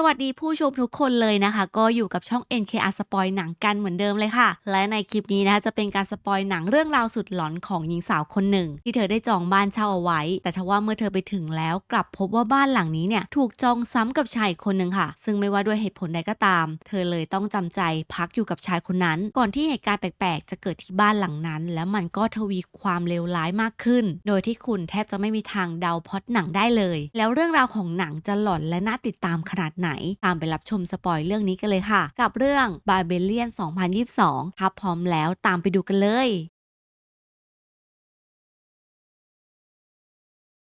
สวัสดีผู้ชมทุกคนเลยนะคะ ก็อยู่กับช่อง NKR สปอยหนังกันเหมือนเดิมเลยค่ะ และในคลิปนี้นะคะจะเป็นการสปอยหนังเรื่องราวสุดหลอนของหญิงสาวคนหนึ่ง ที่เธอได้จองบ้านเช่าเอาไว้ แต่ทว่าเมื่อเธอไปถึงแล้วกลับพบว่าบ้านหลังนี้เนี่ยถูกจองซ้ำกับชายคนหนึ่งค่ะ ซึ่งไม่ว่าด้วยเหตุผลใดก็ตาม เธอเลยต้องจำใจพักอยู่กับชายคนนั้น ก่อนที่เหตุการณ์แปลกๆ จะเกิดที่บ้านหลังนั้น แล้วมันก็ทวีความเลวร้ายมากขึ้น โดยที่คุณแทบจะไม่มีทางเดาพอตหนังได้เลย แล้วเรื่องราวของหนังจะหลอนและน่าติดตามขนาดไหนตามไปรับชมสปอยเรื่องนี้กันเลยค่ะ กับเรื่องบาเบเลียน 2022 ถ้าพร้อมแล้วตามไปดูกันเลย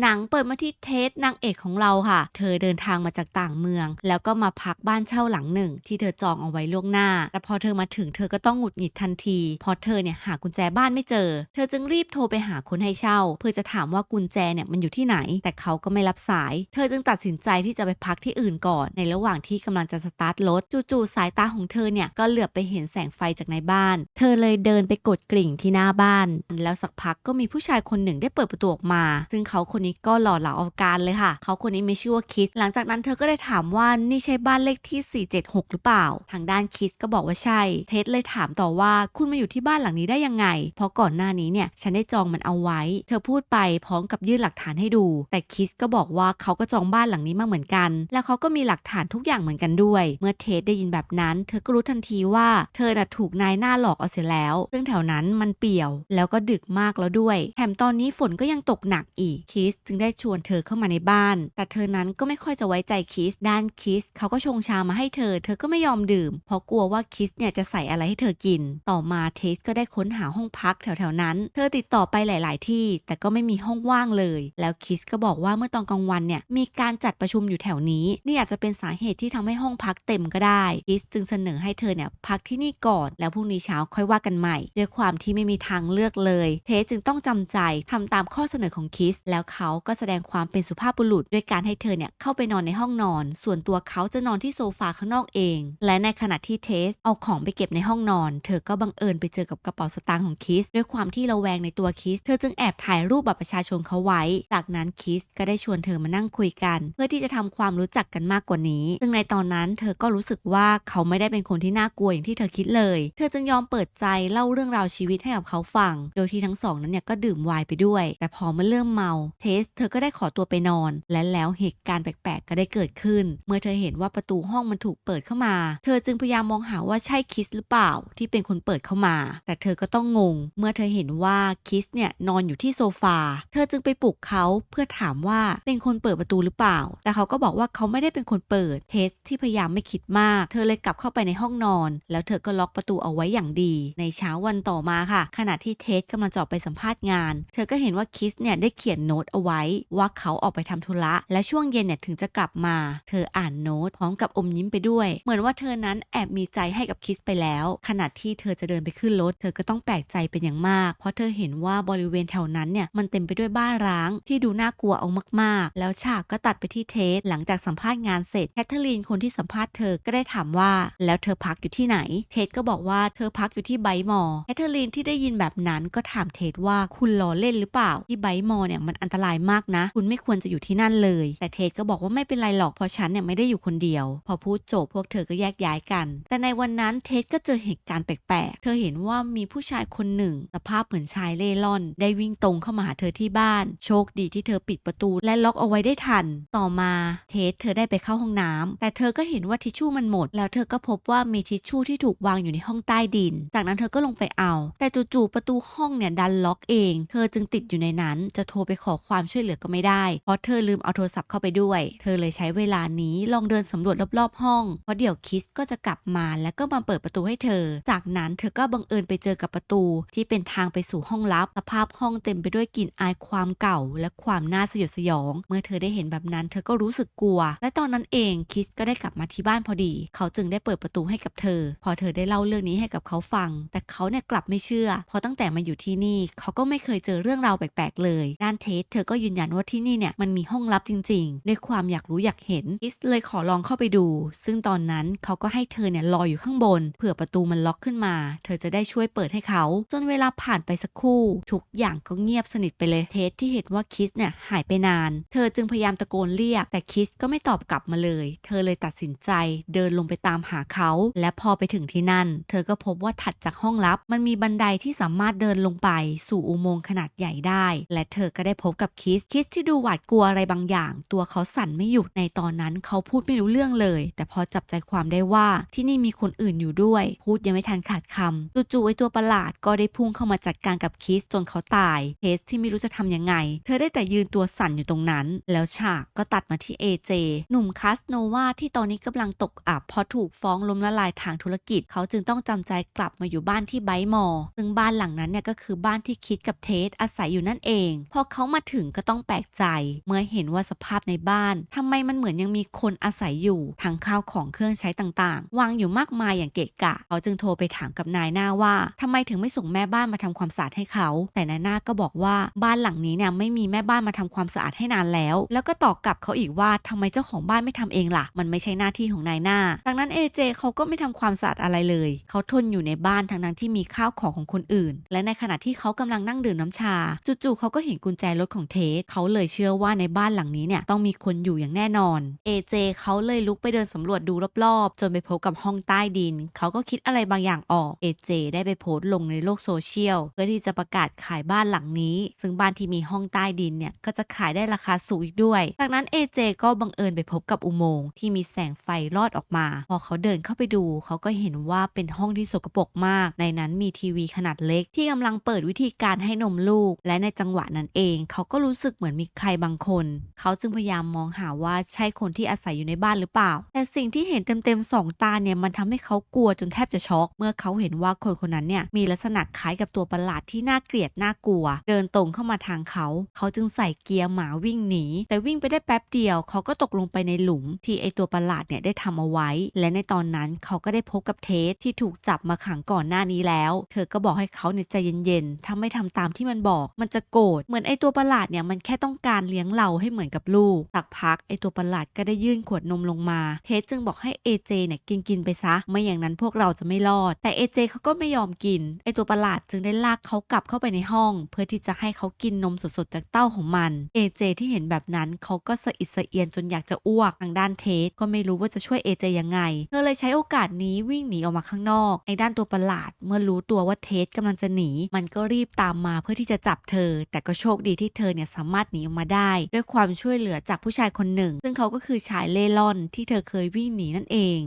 หนังเปิดมาที่เทสนางเอกของเราค่ะ เธอเดินทางมาจากต่างเมือง แล้วก็มาพักบ้านเช่าหลังหนึ่ง ที่เธอจองเอาไว้ล่วงหน้า แต่พอเธอมาถึงเธอก็ต้องหงุดหงิดทันที เพราะเธอเนี่ยหากุญแจบ้านไม่เจอ เธอจึงรีบโทรไปหาคนให้เช่า เพื่อจะถามว่ากุญแจเนี่ยมันอยู่ที่ไหน แต่เขาก็ไม่รับสาย เธอจึงตัดสินใจที่จะไปพักที่อื่นก่อน ในระหว่างที่กำลังจะสตาร์ทรถจู่ๆสายตาของเธอเนี่ยก็เหลือบไปเห็นแสงไฟจากในบ้าน เธอเลยเดินไปกดกริ่งที่หน้าบ้าน แล้วสักพักก็มีผู้ชายคนหนึ่งได้เปิดประตูออกมา ซึ่งเขาคนนี้ก็หล่อเหลาเอาการเลยค่ะ เขาคนนี้มีชื่อว่าคิด หลังจากนั้นเธอก็ได้ถามว่านี่ใช่บ้านเลขที่ 476 หรือเปล่า ทางด้านคิดก็บอกว่าใช่ เท็ดเลยถามต่อว่าคุณมาอยู่ที่บ้านหลังนี้ได้ยังไง เพราะก่อนหน้านี้เนี่ยฉันได้จองมันเอาไว้ เธอพูดไปพร้อมกับยื่นหลักฐานให้ดู แต่คิดก็บอกว่าเขาก็จองบ้านหลังนี้มาเหมือนกัน แล้วเขาก็มีหลักฐานทุกอย่างเหมือนกันด้วย เมื่อเท็ดได้ยินแบบนั้น เธอก็รู้ทันทีว่าเธอน่ะถูกนายหน้าหลอกเอาเสียแล้ว ซึ่งแถวนั้นมันเปี่ยว แล้วก็ดึกมากแล้วด้วย แถมตอนนี้ฝนก็ยังตกหนักอีกคิสจึงได้ชวนเธอเข้ามาในบ้าน แต่เธอนั้นก็ไม่ค่อยจะไว้ใจคิส ด้านคิสเขาก็ชงชามาให้เธอ เธอก็ไม่ยอมดื่ม เพราะกลัวว่าคิสเนี่ยจะใส่อะไรให้เธอกิน ต่อมาเทสก็ได้ค้นหาห้องพักแถวๆนั้น เธอติดต่อไปหลาย ๆ ที่ แต่ก็ไม่มีห้องว่างเลย แล้วคิสก็บอกว่าเมื่อตอนกลางวันเนี่ยมีการจัดประชุมอยู่แถวนี้นี่อาจจะเป็นสาเหตุที่ทำให้ห้องพักเต็มก็ได้คิสจึงเสนอให้เธอเนี่ยพักที่นี่ก่อน แล้วพรุ่งนี้เช้าค่อยว่ากันใหม่ด้วยความที่ไม่มีทางเลือกเลย เทสจึงต้องจำใจทำตามข้อเสนอของคิสแล้วเขาก็แสดงความเป็นสุภาพบุรุษ ด้วยการให้เธอเนี่ยเข้าไปนอนในห้องนอน ส่วนตัวเขาจะนอนที่โซฟาข้างนอกเอง และในขณะที่เทสเอาของไปเก็บในห้องนอน เธอก็บังเอิญไปเจอกับกระเป๋าสตางค์ของคิส ด้วยความที่ระแวงในตัวคิส เธอจึงแอบถ่ายรูปบัตรประชาชนเขาไว้ จากนั้นคิสก็ได้ชวนเธอมานั่งคุยกัน เพื่อที่จะทำความรู้จักกันมากกว่านี้ ซึ่งในตอนนั้นเธอก็รู้สึกว่าเขาไม่ได้เป็นคนที่น่ากลัวอย่างที่เธอคิดเลย เธอจึงยอมเปิดใจเล่าเรื่องราวชีวิตให้กับเขาฟัง โดยที่ทั้งสองนั้นเนี่ยก็ดื่มไวน์ไปด้วย แต่พอมันเริ่มเมา เทสเธอก็ได้ขอตัวไปนอน และแล้วเหตุการณ์แปลกๆ ก็ได้เกิดขึ้น เมื่อเธอเห็นว่าประตูห้องมันถูกเปิดเข้ามา เธอจึงพยายามมองหาว่าใช่คิสหรือเปล่า ที่เป็นคนเปิดเข้ามา แต่เธอก็ต้องงง เมื่อเธอเห็นว่าคิสเนี่ยนอนอยู่ที่โซฟา เธอจึงไปปลุกเขาเพื่อถามว่าเป็นคนเปิดประตูหรือเปล่า แต่เขาก็บอกว่าเขาไม่ได้เป็นคนเปิด เทสที่พยายามไม่คิดมาก เธอเลยกลับเข้าไปในห้องนอน แล้วเธอก็ล็อกประตูเอาไว้อย่างดี ในเช้าวันต่อมาค่ะ ขณะที่เทสกำลังจะออกไปสัมภาษณ์งาน เธอก็เห็นว่าคิสเนี่ยได้เขียนโน้ตเอาไว้ว่าเขาออกไปทำธุระ และช่วงเย็นเนี่ยถึงจะกลับมา เธออ่านโน้ตพร้อมกับอมยิ้มไปด้วย เหมือนว่าเธอนั้นแอบมีใจให้กับคิสไปแล้ว ขณะที่เธอจะเดินไปขึ้นรถเธอก็ต้องแปลกใจเป็นอย่างมาก เพราะเธอเห็นว่าบริเวณแถวนั้นเนี่ยมันเต็มไปด้วยบ้านร้าง ที่ดูน่ากลัวเอามากๆ แล้วฉากก็ตัดไปที่เทสหลังจากสัมภาษณ์งานเสร็จแคทเธอรีนคนที่สัมภาษณ์เธอก็ได้ถามว่าแล้วเธอพักอยู่ที่ไหน เทสก็บอกว่าเธอพักอยู่ที่ไบมอลล์แคทเธอรีนที่ได้ยินแบบนั้นก็ถามเทสว่าคุณล้อเล่นหรือเปล่าที่ไบมอลล์เนี่ยมันอันตรายมากนะ คุณไม่ควรจะอยู่ที่นั่นเลย แต่เทสก็บอกว่าไม่เป็นไรหรอกเพราะฉันเนี่ยไม่ได้อยู่คนเดียว พอพูดจบพวกเธอก็แยกย้ายกัน แต่ในวันนั้นเทสก็เจอเหตุการณ์แปลกๆ เธอเห็นว่ามีผู้ชายคนหนึ่งสภาพเหมือนชายเล่ร่อน ได้วิ่งตรงเข้ามาหาเธอที่บ้าน โชคดีที่เธอปิดประตูและล็อกเอาไว้ได้ทัน ต่อมาเทสเธอได้ไปเข้าห้องน้ำแต่เธอก็เห็นว่าทิชชู่มันหมด แล้วเธอก็พบว่ามีทิชชู่ที่ถูกวางอยู่ในห้องใต้ดิน จากนั้นเธอก็ลงไปเอา แต่จู่ๆประตูห้องเนี่ยดันล็อกเอง เธอจึงติดอยู่ในนั้น จะโทรไปขอความความช่วยเหลือก็ไม่ได้ เพราะเธอลืมเอาโทรศัพท์เข้าไปด้วย เธอเลยใช้เวลานี้ลองเดินสำรวจรอบๆห้อง เพราะเดี๋ยวคิสก็จะกลับมาแล้วก็มาเปิดประตูให้เธอ จากนั้นเธอก็บังเอิญไปเจอกับประตู ที่เป็นทางไปสู่ห้องลับ สภาพห้องเต็มไปด้วยกลิ่นอายความเก่า และความน่าสยดสยอง เมื่อเธอได้เห็นแบบนั้น เธอก็รู้สึกกลัว และตอนนั้นเองคิสก็ได้กลับมาที่บ้านพอดี เขาจึงได้เปิดประตูให้กับเธอ พอเธอได้เล่าเรื่องนี้ให้กับเขาฟัง แต่เขาเนี่ยกลับไม่เชื่อเพราะตั้งแต่มาอยู่ที่นี่ เขาก็ไม่เคยเจอเรื่องราวแปลกๆเลย ด้านเทสเธออก็ยืนยันว่าที่นี่เนี่ยมันมีห้องลับจริงๆ ด้วยความอยากรู้อยากเห็นคิสเลยขอลองเข้าไปดู ซึ่งตอนนั้นเขาก็ให้เธอเนี่ยรออยู่ข้างบน เผื่อประตูมันล็อกขึ้นมา เธอจะได้ช่วยเปิดให้เขา จนเวลาผ่านไปสักครู่ทุกอย่างก็เงียบสนิทไปเลยเทสที่เห็นว่าคิสเนี่ยหายไปนาน เธอจึงพยายามตะโกนเรียก แต่คิสก็ไม่ตอบกลับมาเลย เธอเลยตัดสินใจเดินลงไปตามหาเขา และพอไปถึงที่นั่น เธอก็พบว่าถัดจากห้องลับ มันมีบันไดที่สามารถเดินลงไป สู่อุโมงค์ขนาดใหญ่ได้ และเธอก็ได้พบกับคิสคิสที่ดูหวาดกลัวอะไรบางอย่าง ตัวเขาสั่นไม่หยุดในตอนนั้นเขาพูดไม่รู้เรื่องเลย แต่พอจับใจความได้ว่าที่นี่มีคนอื่นอยู่ด้วย พูดยังไม่ทันขาดคำจู่ๆไอตัวประหลาดก็ได้พุ่งเข้ามาจัดการกับคิสจนเขาตายเทสที่ไม่รู้จะทำยังไง เธอได้แต่ยืนตัวสั่นอยู่ตรงนั้น แล้วฉากก็ตัดมาที่เอเจหนุ่มคาสโนวาที่ตอนนี้กำลังตกอับเพราะถูกฟ้องล้มละลายทางธุรกิจ เขาจึงต้องจำใจกลับมาอยู่บ้านที่ไบมอร์ซึ่งบ้านหลังนั้นเนี่ยก็คือบ้านที่คิดกับเทสอาศัยอยู่นั่นเอง พอเขามาถึงก็ต้องแปลกใจ เมื่อเห็นว่าสภาพในบ้านทำไมมันเหมือนยังมีคนอาศัยอยู่ทั้งข้าวของเครื่องใช้ต่างๆ วางอยู่มากมายอย่างเกะกะ เขาจึงโทรไปถามกับนายหน้าว่าทำไมถึงไม่ส่งแม่บ้านมาทำความสะอาดให้เขา แต่นายหน้าก็บอกว่าบ้านหลังนี้เนี่ยไม่มีแม่บ้านมาทำความสะอาดให้นานแล้ว แล้วก็ตอบกลับเขาอีกว่าทำไมเจ้าของบ้านไม่ทำเองล่ะ มันไม่ใช่หน้าที่ของนายหน้า ดังนั้นเอเจเขาก็ไม่ทำความสะอาดอะไรเลย เขาทนอยู่ในบ้านทั้งนั้นที่มีข้าวของของคนอื่น และในขณะที่เขากำลังนั่งดื่มน้ำชา จู่ๆเขาก็เห็นกุญแจรถของเทสเขาเลยเชื่อว่าในบ้านหลังนี้เนี่ยต้องมีคนอยู่อย่างแน่นอนเอเจเขาเลยลุกไปเดินสำรวจดูรอบๆ จนไปพบกับห้องใต้ดิน เขาก็คิดอะไรบางอย่างออกเอเจได้ไปโพสต์ลงในโลกโซเชียลเพื่อที่จะประกาศขายบ้านหลังนี้ ซึ่งบ้านที่มีห้องใต้ดินเนี่ยก็จะขายได้ราคาสูงอีกด้วย จากนั้นเอเจก็บังเอิญไปพบกับอุโมงค์ที่มีแสงไฟลอดออกมา พอเขาเดินเข้าไปดู เขาก็เห็นว่าเป็นห้องที่สกปรกมาก ในนั้นมีทีวีขนาดเล็ก ที่กำลังเปิดวิธีการให้นมลูก และในจังหวะนั้นเอง เขาก็รู้สึกเหมือนมีใครบางคน เขาจึงพยายามมองหาว่าใช่คนที่อาศัยอยู่ในบ้านหรือเปล่า แต่สิ่งที่เห็นเต็มๆสองตาเนี่ยมันทำให้เขากลัวจนแทบจะช็อก เมื่อเขาเห็นว่าคนคนนั้นเนี่ยมีลักษณะคล้ายกับตัวประหลาดที่น่าเกลียดน่ากลัว เดินตรงเข้ามาทางเขา เขาจึงใส่เกียร์หมาวิ่งหนี แต่วิ่งไปได้แป๊บเดียว เขาก็ตกลงไปในหลุม ที่ไอตัวประหลาดเนี่ยได้ทำเอาไว้ และในตอนนั้นเขาก็ได้พบกับเทสที่ถูกจับมาขังก่อนหน้านี้แล้ว เธอก็บอกให้เขาเนี่ยใจเย็นๆถ้าไม่ทำตามที่มันบอก มันจะโกรธ เหมือนไอตัวประหลาดเนี่ยมันแค่ต้องการเลี้ยงเราให้เหมือนกับลูกสักพักไอตัวประหลาดก็ได้ยื่นขวดนมลงมา เทสจึงบอกให้เอเจเนี่ยกินกินไปซะ ไม่อย่างนั้นพวกเราจะไม่รอด แต่เอเจเขาก็ไม่ยอมกิน ไอตัวประหลาดจึงได้ลากเขากลับเข้าไปในห้อง เพื่อที่จะให้เขากินนมสดๆจากเต้าของมันเอเจที่เห็นแบบนั้นเขาก็สะอิดสะเอียนจนอยากจะอ้วกทางด้านเทสก็ไม่รู้ว่าจะช่วยเอเจยังไงเธอเลยใช้โอกาสนี้วิ่งหนีออกมาข้างนอกไอด้านตัวประหลาด เมื่อรู้ตัวว่าเทสกำลังจะหนี มันก็รีบตามมาเพื่อที่จะจับเธอ แต่ก็โชคดีที่เธอเนี่ยสามารถหนีออกมาได้ ด้วยความช่วยเหลือจากผู้ชายคนหนึ่ง ซึ่งเขาก็คือชายเล่ร่อนที่เธอเคยวิ่งหนีนั่นเอง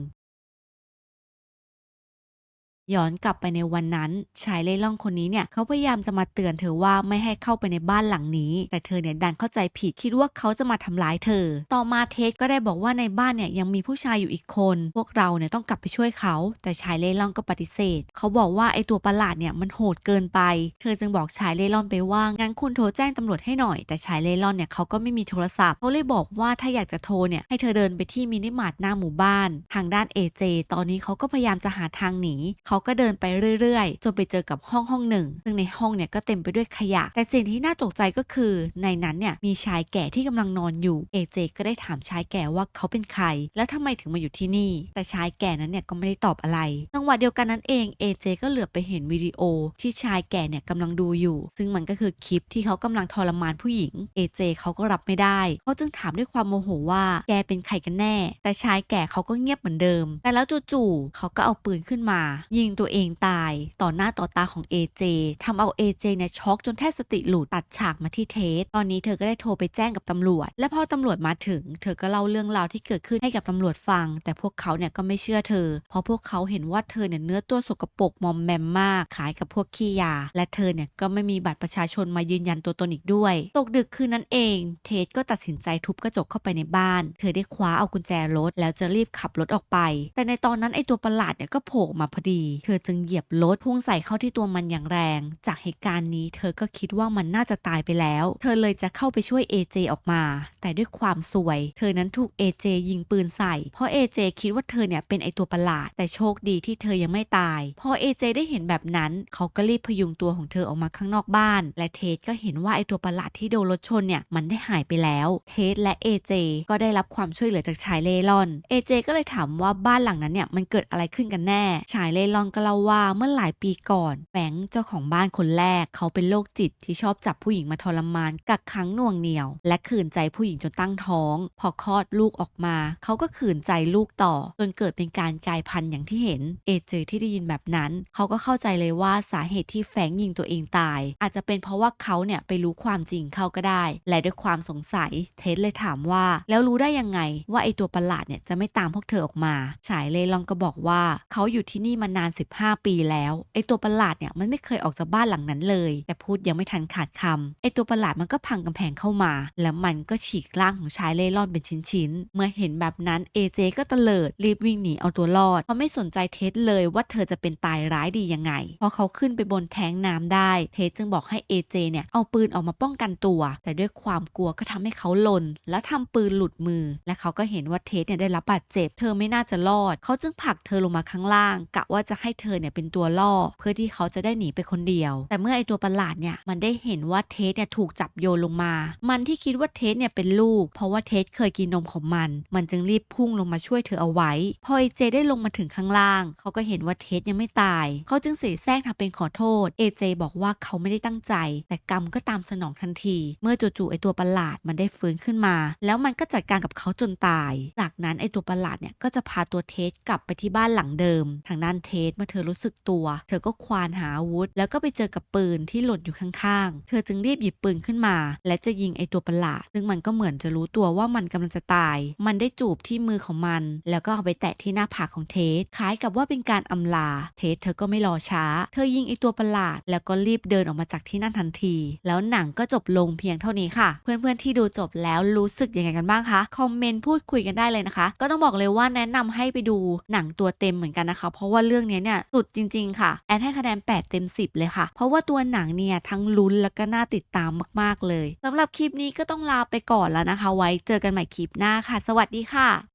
ย้อนกลับไปในวันนั้นชายเล่ร่อนคนนี้เนี่ยเขาพยายามจะมาเตือนเธอว่าไม่ให้เข้าไปในบ้านหลังนี้ แต่เธอเนี่ยดันเข้าใจผิดคิดว่าเขาจะมาทำร้ายเธอ ต่อมาเทสก็ได้บอกว่าในบ้านเนี่ยยังมีผู้ชายอยู่อีกคน พวกเราเนี่ยต้องกลับไปช่วยเขา แต่ชายเล่ร่อนก็ปฏิเสธ เขาบอกว่าไอตัวประหลาดเนี่ยมันโหดเกินไป เธอจึงบอกชายเล่ร่อนไปว่างั้นคุณโทรแจ้งตำรวจให้หน่อย แต่ชายเล่ร่อนเนี่ยเขาก็ไม่มีโทรศัพท์เขาเลยบอกว่าถ้าอยากจะโทรเนี่ยให้เธอเดินไปที่มินิมาร์ทหน้าหมู่บ้าน ทางด้านเอเจตอนนี้เขาก็พยายามจะหาทางหนีเขาาก็เดินไปเรื่อยๆ จนไปเจอกับห้องห้องหนึ่ง ซึ่งในห้องเนี่ยก็เต็มไปด้วยขยะ แต่สิ่งที่น่าตกใจก็คือ ในนั้นเนี่ยมีชายแก่ที่กำลังนอนอยู่ เอเจก็ได้ถามชายแก่ว่าเขาเป็นใคร แล้วทำไมถึงมาอยู่ที่นี่ แต่ชายแก่นั้นเนี่ยก็ไม่ได้ตอบอะไร จังหวะเดียวกันนั้นเองเอเจก็เหลือบไปเห็นวิดีโอที่ชายแก่เนี่ยกำลังดูอยู่ ซึ่งมันก็คือคลิปที่เขากำลังทรมานผู้หญิงเอเจเขาก็รับไม่ได้ เขาจึงถามด้วยความโมโหว่าแกเป็นใครกันแน่ แต่ชายแก่เขาก็เงียบเหมือนเดิม แต่แล้วจู่ๆเขาก็เอาปืนขึ้นมายิงตัวเองตาย ต่อหน้าต่อตาของ AJ ทำเอา AJ เนี่ยช็อกจนแทบสติหลุดตัดฉากมาที่เทส ตอนนี้เธอก็ได้โทรไปแจ้งกับตำรวจ และพอตำรวจมาถึง เธอก็เล่าเรื่องราวที่เกิดขึ้นให้กับตำรวจฟัง แต่พวกเขาเนี่ยก็ไม่เชื่อเธอ เพราะพวกเขาเห็นว่าเธอเนี่ยเนื้อตัวสกปรกมอมแมมมากขายกับพวกขี้ยา และเธอเนี่ยก็ไม่มีบัตรประชาชนมายืนยันตัวตนอีกด้วย ตกดึกคืนนั้นเอง เทสก็ตัดสินใจทุบกระจกเข้าไปในบ้าน เธอได้คว้าเอากุญแจรถ แล้วจะรีบขับรถออกไป แต่ในตอนนั้นไอตัวประหลาดเนี่ยก็โผล่มาพอดีเธอจึงเหยียบรถพุ่งใส่เข้าที่ตัวมันอย่างแรง จากเหตุการณ์นี้เธอก็คิดว่ามันน่าจะตายไปแล้ว เธอเลยจะเข้าไปช่วย AJ ออกมา แต่ด้วยความสวย เธอนั้นถูก AJ ยิงปืนใส่ เพราะ AJ คิดว่าเธอเนี่ยเป็นไอตัวประหลาด แต่โชคดีที่เธอยังไม่ตาย พอ AJ ได้เห็นแบบนั้น เขาก็รีบพยุงตัวของเธอออกมาข้างนอกบ้าน และเทสก็เห็นว่าไอตัวประหลาดที่โดนรถชนเนี่ยมันได้หายไปแล้ว เทสและ AJ ก็ได้รับความช่วยเหลือจากชายเล่ร่อน AJ ก็เลยถามว่าบ้านหลังนั้นเนี่ยมันเกิดอะไรขึ้นกันแน่ ชายเล่ร่อนก็เล่าว่าเมื่อหลายปีก่อนแบงเจ้าของบ้านคนแรก เขาเป็นโรคจิตที่ชอบจับผู้หญิงมาทรมานกักขังน่วงเหนี่ยว และขืนใจผู้หญิงจนตั้งท้อง พอคลอดลูกออกมา เขาก็ขืนใจลูกต่อ จนเกิดเป็นการกลายพันธุ์อย่างที่เห็นเอเจที่ได้ยินแบบนั้น เขาก็เข้าใจเลยว่าสาเหตุที่แฟรงยิงตัวเองตาย อาจจะเป็นเพราะว่าเขาเนี่ยไปรู้ความจริงเขาก็ได้ และด้วยความสงสัยเทสเลยถามว่า แล้วรู้ได้ยังไงว่าไอตัวประหลาดเนี่ยจะไม่ตามพวกเธอออกมา ฉายเลยลองก็บอกว่า เขาอยู่ที่นี่มานาน15 ปีแล้วไอตัวประหลาดเนี่ยมันไม่เคยออกจากบ้านหลังนั้นเลย แต่พูดยังไม่ทันขาดคำไอตัวประหลาดมันก็พังกำแพงเข้ามา แล้วมันก็ฉีกร่างของชายเล่ร่อนเป็นชิ้นๆเมื่อเห็นแบบนั้นเอเจก็ตะเลิดรีบวิ่งหนีเอาตัวรอดเพราะไม่สนใจเทสเลยว่าเธอจะเป็นตายร้ายดียังไงพอเขาขึ้นไปบนแท้งน้ำได้ เทสจึงบอกให้เอเจเนี่ยเอาปืนออกมาป้องกันตัว แต่ด้วยความกลัวก็ทำให้เขาหล่นแล้วทำปืนหลุดมือ และเขาก็เห็นว่าเทสเนี่ยได้รับบาดเจ็บ เธอไม่น่าจะรอด เขาจึงผลักเธอลงมาข้างล่างกะว่าจะใให้เธอเนี่ยเป็นตัวล่อ เพื่อที่เขาจะได้หนีไปคนเดียว แต่เมื่อไอตัวประหลาดเนี่ยมันได้เห็นว่าเทสเนี่ยถูกจับโยนลงมา มันที่คิดว่าเทสเนี่ยเป็นลูก เพราะว่าเทสเคยกินนมของมัน มันจึงรีบพุ่งลงมาช่วยเธอเอาไว้ พอไอเจได้ลงมาถึงข้างล่าง เขาก็เห็นว่าเทสยังไม่ตาย เขาจึงเสียแซงทำเป็นขอโทษ เอเจบอกว่าเขาไม่ได้ตั้งใจ แต่กรรมก็ตามสนองทันที เมื่อจู่ๆไอตัวประหลาดมันได้ฟื้นขึ้นมา แล้วมันก็จัดการกับเขาจนตาย จากนั้นไอตัวประหลาดเนี่ยก็จะพาตัวเทสกลับไปที่บ้านหลังเดิม ทางด้านเทสเมื่อเธอรู้สึกตัว เธอก็ควานหาอาวุธ แล้วก็ไปเจอกับปืนที่หล่นอยู่ข้างๆ เธอจึงรีบหยิบปืนขึ้นมา และจะยิงไอตัวประหลาด ซึ่งมันก็เหมือนจะรู้ตัวว่ามันกำลังจะตาย มันได้จูบที่มือของมัน แล้วก็เอาไปแตะที่หน้าผากของเทสคล้ายกับว่าเป็นการอำลา เทสเธอก็ไม่รอช้า เธอยิงไอตัวประหลาด แล้วก็รีบเดินออกมาจากที่นั่นทันที แล้วหนังก็จบลงเพียงเท่านี้ค่ะ เพื่อนๆที่ดูจบแล้วรู้สึกยังไงกันบ้างคะคอมเมนต์พูดคุยกันได้เลยนะคะ ก็ต้องบอกเลยว่าแนะนำให้ไปดูหนังตัวเต็มเหมือนกันนะคะ เพราะว่าเรื่องนี้เนี่ยสุดจริง ๆ ค่ะ แอนให้คะแนน 8 เต็ม 10 เลยค่ะ เพราะว่าตัวหนังเนี่ยทั้งลุ้นแล้วก็น่าติดตามมาก ๆ เลยสำหรับคลิปนี้ก็ต้องลาไปก่อนแล้วนะคะ ไว้เจอกันใหม่คลิปหน้าค่ะ สวัสดีค่ะ